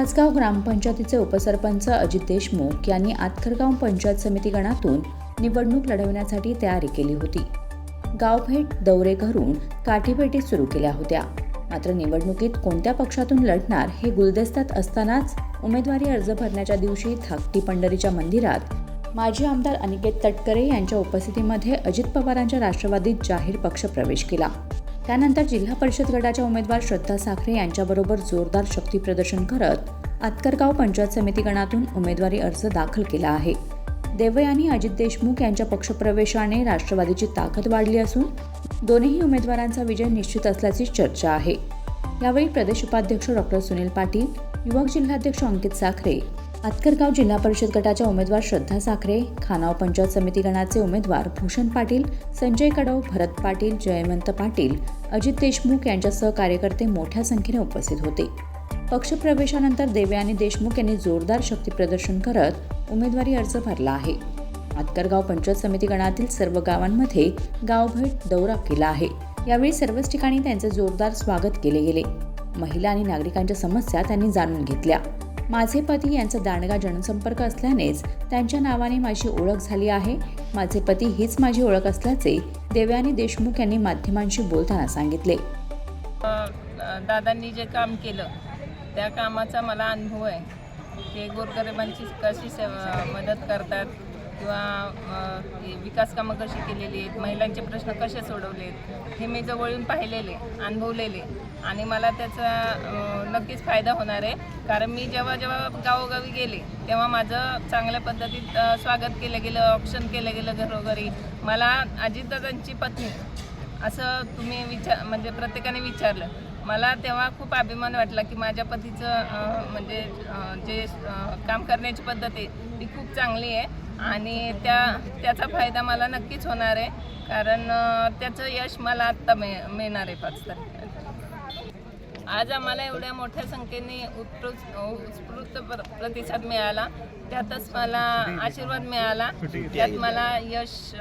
तासगाव ग्रामपंचायतीचे उपसरपंच अजित देशमुख यांनी आतखरगाव पंचायत समिती गणातून निवडणूक लढवण्यासाठी तयारी केली होती. गावभेट दौरे करून काठीपेटी सुरू केल्या होत्या. मात्र निवडणुकीत कोणत्या पक्षातून लढणार हे गुलदस्त्यात असतानाच उमेदवारी अर्ज भरण्याच्या दिवशी थाकटी पंढरीच्या मंदिरात माजी आमदार अनिकेत तटकरे यांच्या उपस्थितीमध्ये अजित पवारांच्या राष्ट्रवादीत जाहीर पक्षप्रवेश केला. त्यानंतर जिल्हा परिषद गटाच्या उमेदवार श्रद्धा साखरे यांच्याबरोबर जोरदार शक्तीप्रदर्शन करत आतकरगाव पंचायत समिती गणातून उमेदवारी अर्ज दाखल केला आहे. देवयानी आणि अजित देशमुख यांच्या पक्षप्रवेशाने राष्ट्रवादीची ताकद वाढली असून दोन्ही उमेदवारांचा विजय निश्चित असल्याची चर्चा आहे. यावेळी प्रदेश उपाध्यक्ष डॉक्टर सुनील पाटील युवक जिल्हाध्यक्ष अंकित साखरे आतकरगाव जिल्हा परिषद गटाच्या उमेदवार श्रद्धा साखरे खानाव पंचायत समिती गणाचे उमेदवार भूषण पाटील संजय कडव भरत पाटील जयवंत पाटील अजित देशमुख यांच्यासह कार्यकर्ते मोठ्या संख्येने उपस्थित होते. पक्षप्रवेशानंतर देवे आणि देशमुख यांनी जोरदार शक्तीप्रदर्शन करत उमेदवारी अर्ज भरला आहे. आतकरगाव पंचायत समिती गणातील सर्व गावांमध्ये गावभेट दौरा केला आहे. यावेळी सर्वच ठिकाणी त्यांचे जोरदार स्वागत केले गेले. महिला आणि नागरिकांच्या समस्या त्यांनी जाणून घेतल्या. माझे पती यांचा दांडगा जनसंपर्क असल्यानेच त्यांच्या नावाने माझी ओळख झाली आहे. माझे पती हीच माझी ओळख असल्याचे देवयानी देशमुख यांनी माध्यमांशी बोलताना सांगितले. दादांनी जे काम केलं त्या कामाचा मला अनुभव आहे. ते गोरगरिबांची कशी सेवा मदत करतात? किंवा विकास कामं कशी केलेली आहेत महिलांचे प्रश्न कसे सोडवले आहेत हे मी जवळून पाहिलेले अनुभवलेले. आणि मला त्याचा नक्कीच फायदा होणार आहे. कारण मी जेव्हा जेव्हा गावोगावी गेले तेव्हा माझं चांगल्या पद्धतीत स्वागत केलं गेलं ऑप्शन केलं गेलं घरोघरी. मला अजितदादांची पत्नी असं तुम्ही विचार म्हणजे प्रत्येकाने विचारलं. मला तेव्हा खूप अभिमान वाटला की माझ्या पतीचं म्हणजे जे काम करण्याची पद्धत आहे ती खूप चांगली आहे. आणि त्या त्याचा फायदा मला नक्कीच होणार आहे. कारण त्याचं यश मला आत्ता मिळ मिळणार आहे पाच तारखेला आज आम्हाला एवढ्या मोठ्या संख्येने उत्कृष्ट उत्स्फूर्त प्र- प्रतिसाद मिळाला. त्यातच मला आशीर्वाद मिळाला. त्यात मला यश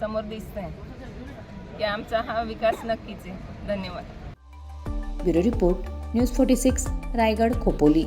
समोर दिसत आहे की आमचा हा विकास नक्कीच आहे. धन्यवाद. Bureau report news forty six Raigad Khopoli.